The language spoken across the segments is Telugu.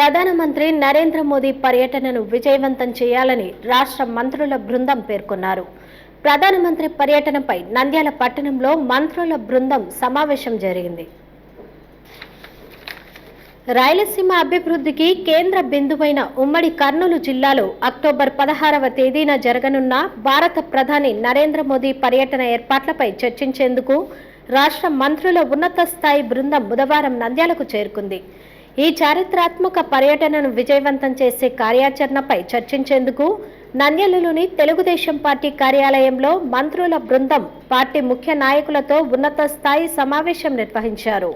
ప్రధానమంత్రి నరేంద్ర మోదీ పర్యటనను విజయవంతం చేయాలని రాష్ట్ర మంత్రుల బృందం పేర్కొన్నారు. ప్రధానమంత్రి పర్యటనపై నంద్యాల పట్టణంలో మంత్రుల బృందం సమావేశం జరిగింది. రాయలసీమ అభివృద్ధికి కేంద్ర బిందువైన ఉమ్మడి కర్నూలు జిల్లాలో అక్టోబర్ పదహారవ తేదీన జరగనున్న భారత ప్రధాని నరేంద్ర మోదీ పర్యటన ఏర్పాట్లపై చర్చించేందుకు రాష్ట్ర మంత్రుల ఉన్నత స్థాయి బృందం బుధవారం నంద్యాలకు చేరుకుంది. ఈ చారిత్రాత్మక పర్యటనను విజయవంతం చేసే కార్యాచరణపై చర్చించేందుకు నంద్యాలలోని తెలుగుదేశం పార్టీ కార్యాలయంలో మంత్రుల బృందం పార్టీ ముఖ్య నాయకులతో ఉన్నత స్థాయి సమావేశం నిర్వహించారు.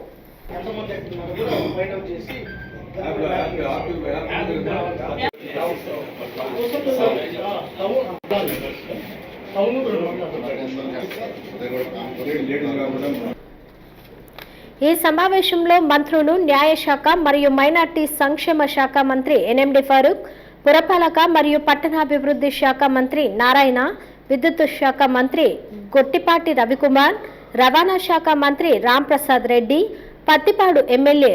ఈ సమావేశంలో మంత్రులు న్యాయశాఖ మరియు మైనార్టీ సంక్షేమ శాఖ మంత్రి ఎన్ఎండి ఫారూక్ పురపాలక మరియు పట్టణాభివృద్ధి శాఖ మంత్రి నారాయణ విద్యుత్ శాఖ మంత్రి గొట్టిపాటి రవికుమార్ రవాణా శాఖ మంత్రి Ramprasad Reddy Prathipadu MLA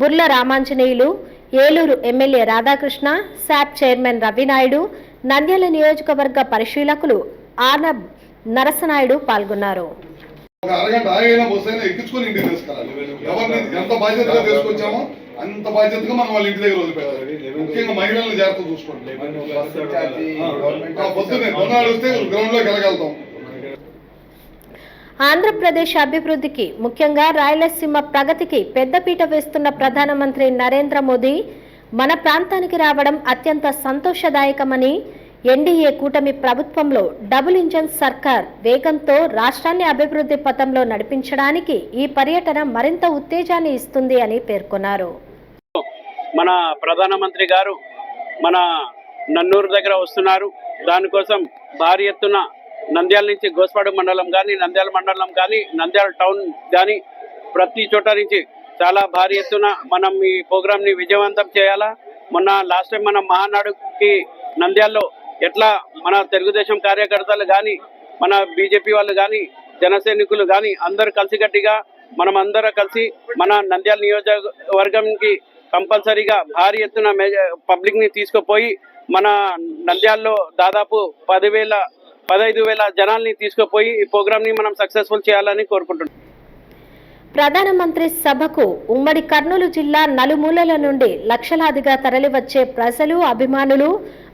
Burla Ramanjaneyulu Eluru MLA Radhakrishna SAAP chairman Ravinaidu Nandyal నియోజకవర్గ పరిశీలకులు ఆనబ్ నరసనాయుడు పాల్గొన్నారు. ఒక అరగంట ఆగైనా బస్సు అయినా ఎక్కించుకొని ఇంటికి తీసుకెళ్ళాలి. ఎవరిని ఎంత బాధ్యతగా తీసుకొచ్చామో అంత బాధ్యతగా మనం వాళ్ళ ఇంటి దగ్గర వదిలిపెట్టాలి. ముఖ్యంగా మహిళలను జాగ్రత్త చూసుకోండి. ఆ పొద్దున్నే కొన్నాడు వస్తే గ్రౌండ్లోకి వెళ్ళగలుగుతాం. ఆంధ్రప్రదేశ్ అభివృద్ధికి ముఖ్యంగా రాయలసీమ ప్రగతికి పెద్దపీట వేస్తున్న ప్రధానమంత్రి నరేంద్ర మోదీ మన ప్రాంతానికి రావడం అత్యంత సంతోషదాయకమని ఎన్డీఏ కూటమి ప్రభుత్వంలో డబుల్ ఇంజన్ సర్కార్ వేగంతో రాష్ట్రాన్ని అభివృద్ధి పథంలో నడిపించడానికి ఈ పర్యటన మరింత ఉత్తేజాన్ని ఇస్తుంది అని పేర్కొన్నారు. మన ప్రధానమంత్రి గారు మన నన్నూరు దగ్గర వస్తున్నారు. దానికోసం భారీ ఎత్తున నంద్యాల నుంచి గోస్పాడు మండలం కానీ నంద్యాల మండలం కానీ నంద్యాల టౌన్ కానీ ప్రతి చోట నుంచి చాలా భారీ ఎత్తున మనం ఈ ప్రోగ్రామ్ని విజయవంతం చేయాలా? మొన్న లాస్ట్ టైం మన మహానాడుకి నంద్యాలలో ఎట్లా మన తెలుగుదేశం కార్యకర్తలు కానీ మన బీజేపీ వాళ్ళు కానీ జన సైనికులు కానీ అందరు కలిసికట్టిగా మనం అందరం కలిసి మన నంద్యాల నియోజకవర్గంకి కంపల్సరీగా భారీ ఎత్తున పబ్లిక్ని తీసుకుపోయి మన నంద్యాల్లో దాదాపు పదివేల పదహైదు వేల జనాల్ని తీసుకుపోయి ఈ ప్రోగ్రామ్ని మనం సక్సెస్ఫుల్ చేయాలని కోరుకుంటున్నాం. ప్రధానమంత్రి సభకు ఉమ్మడి కర్నూలు జిల్లా నలుమూలల నుండి లక్షలాదిగా తరలివచ్చే ప్రజలు అభిమానులు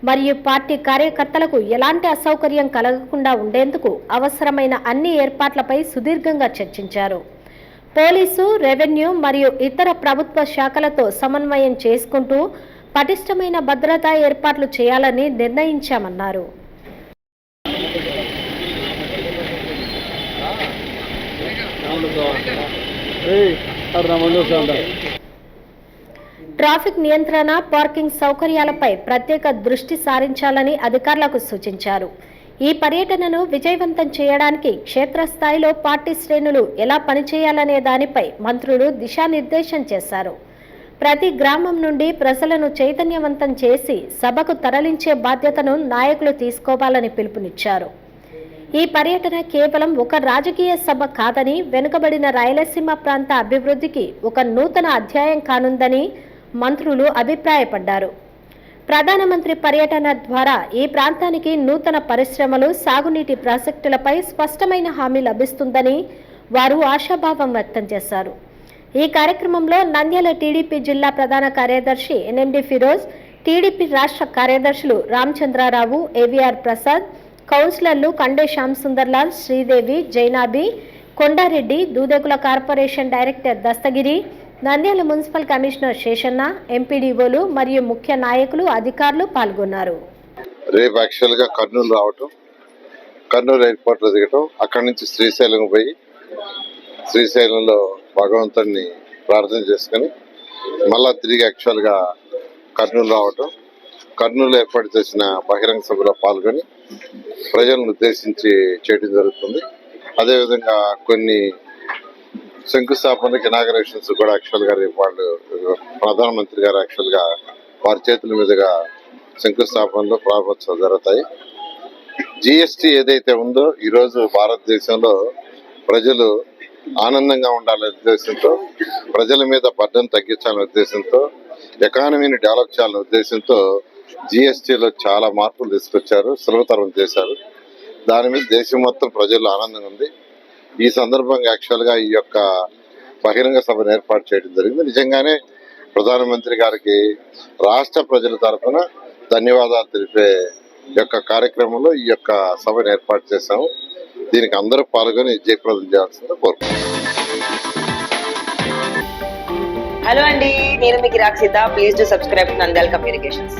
మరియు పార్టీ కార్యకర్తలకు ఎలాంటి అసౌకర్యం కలగకుండా ఉండేందుకు అవసరమైన అన్ని ఏర్పాట్లపై సుదీర్ఘంగా చర్చించారు. పోలీసు రెవెన్యూ మరియు ఇతర ప్రభుత్వ శాఖలతో సమన్వయం చేసుకుంటూ పటిష్టమైన భద్రతా ఏర్పాట్లు చేయాలని నిర్ణయించామన్నారు. ట్రాఫిక్ నియంత్రణ పార్కింగ్ సౌకర్యాలపై ప్రత్యేక దృష్టి సారించాలని అధికారులకు సూచించారు. ఈ పర్యటనను విజయవంతం చేయడానికి క్షేత్రస్థాయిలో పార్టీ శ్రేణులు ఎలా పనిచేయాలనే దానిపై మంత్రులు దిశానిర్దేశం చేశారు. ప్రతి గ్రామం నుండి ప్రజలను చైతన్యవంతం చేసి సభకు తరలించే బాధ్యతను నాయకులు తీసుకోవాలని పిలుపునిచ్చారు. ఈ పర్యటన కేవలం ఒక రాజకీయ సభ కాదని వెనుకబడిన రాయలసీమ ప్రాంత అభివృద్ధికి ఒక నూతన అధ్యాయం కానుందని మంత్రులు అభిప్రాయపడ్డారు. ప్రధానమంత్రి పర్యటన ద్వారా ఈ ప్రాంతానికి నూతన పరిశ్రమలు సాగునీటి ప్రాజెక్టులపై స్పష్టమైన హామీ లభిస్తుందని వారు ఆశాభావం వ్యక్తం చేశారు. ఈ కార్యక్రమంలో నంద్యాల టీడీపీ జిల్లా ప్రధాన కార్యదర్శి ఎన్ఎండి ఫిరోజ్ టీడీపీ రాష్ట్ర కార్యదర్శులు రామచంద్రారావు ఏవిఆర్ ప్రసాద్ కౌన్సిలర్లు Kande Shyam Sundarlal Sridevi Zainabi Kondareddy Dudekula corporation director Dastagiri Nandyal municipal commissioner Seshanna ఎంపీడీఓలు మరియు ముఖ్య నాయకులు అధికారులు పాల్గొన్నారు. రేపు యాక్చువల్గా కర్నూలు రావటం కర్నూలు ఎయిర్పోర్ట్లో దిగటం అక్కడి నుంచి శ్రీశైలం పోయి శ్రీశైలంలో భగవంతుడిని ప్రార్థన చేసుకుని మళ్ళా తిరిగి యాక్చువల్గా కర్నూలు రావటం కర్నూలు ఏర్పాటు చేసిన బహిరంగ సభలో పాల్గొని ప్రజలను ఉద్దేశించి చేయడం జరుగుతుంది. అదేవిధంగా కొన్ని శంకుస్థాపనకి ఇనాగరేషన్స్ కూడా యాక్చువల్గా రేపు వాళ్ళు ప్రధానమంత్రి గారు యాక్చువల్గా వారి చేతుల మీదుగా శంకుస్థాపనలు ప్రారంభోత్సవాలు జరుగుతాయి. జిఎస్టి ఏదైతే ఉందో ఈరోజు భారతదేశంలో ప్రజలు ఆనందంగా ఉండాలనే ఉద్దేశంతో ప్రజల మీద బడ్డను తగ్గించాలనే ఉద్దేశంతో ఎకానమీని డెవలప్ చేయాలనే ఉద్దేశంతో జిఎస్టీలో చాలా మార్పులు తీసుకొచ్చారు సులభతరం చేశారు. దాని మీద దేశం మొత్తం ప్రజల్లో ఆనందంగా ఉంది. ఈ సందర్భంగా యాక్చువల్గా ఈ యొక్క బహిరంగ సభను ఏర్పాటు చేయడం జరిగింది. నిజంగానే ప్రధానమంత్రి గారికి రాష్ట్ర ప్రజల తరఫున ధన్యవాదాలు తెలిపే యొక్క కార్యక్రమంలో ఈ యొక్క సభను ఏర్పాటు చేశాము. దీనికి అందరూ పాల్గొని జయప్రదం చేయాల్సిందిగా కోరుకుంటున్నాను హలో అండి నేను మీకు Rakshita please to subscribe Nandyal communications